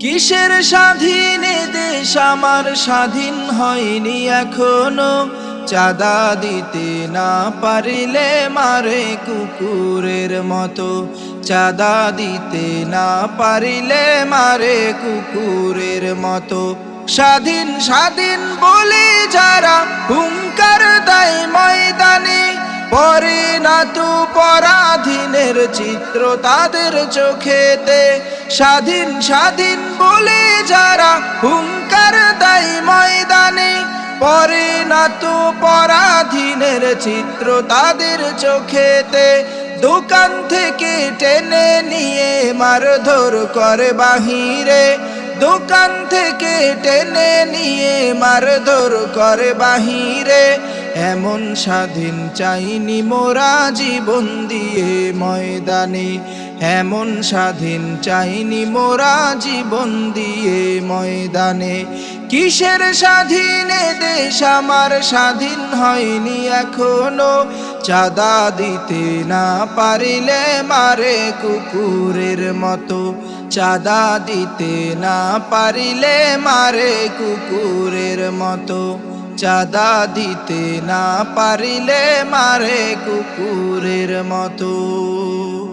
কিসের স্বাধীনে দেশ? আমার স্বাধীন হয়নি এখনও। চাঁদা দিতে না পারিলে মারে কুকুরের মতো। চাঁদা দিতে না পারিলে মারে কুকুরের মতো। স্বাধীন স্বাধীন বলে যারা হুঙ্কার দেয় ময়দানে, পরে না তো পরাধীনের চিত্র তাদের চোখেতে। স্বাধীন স্বাধীন বলে যারা হুঙ্কার দেয় ময়দানে, পরে না তো পরাধীনের চিত্র তাদের চোখেতে, দোকান থেকে টেনে নিয়ে মারধর করে বাহিরে, দোকান থেকে টেনে নিয়ে মারধর করে বাহিরে, এমন স্বাধীন চাইনি মোরা জীবন দিয়ে ময়দানে। এমন স্বাধীন চাইনি মোরা জীবন দিয়ে ময়দানে। কিসের স্বাধীন দেশ আমার স্বাধীন হয়নি এখনও। চাঁদা দিতে না পারিলে মারে কুকুরের মতো। চাঁদা দিতে না পারিলে মারে কুকুরের মতো। চাঁদা দিতে না পারিলে মারে কুকুরের মতো।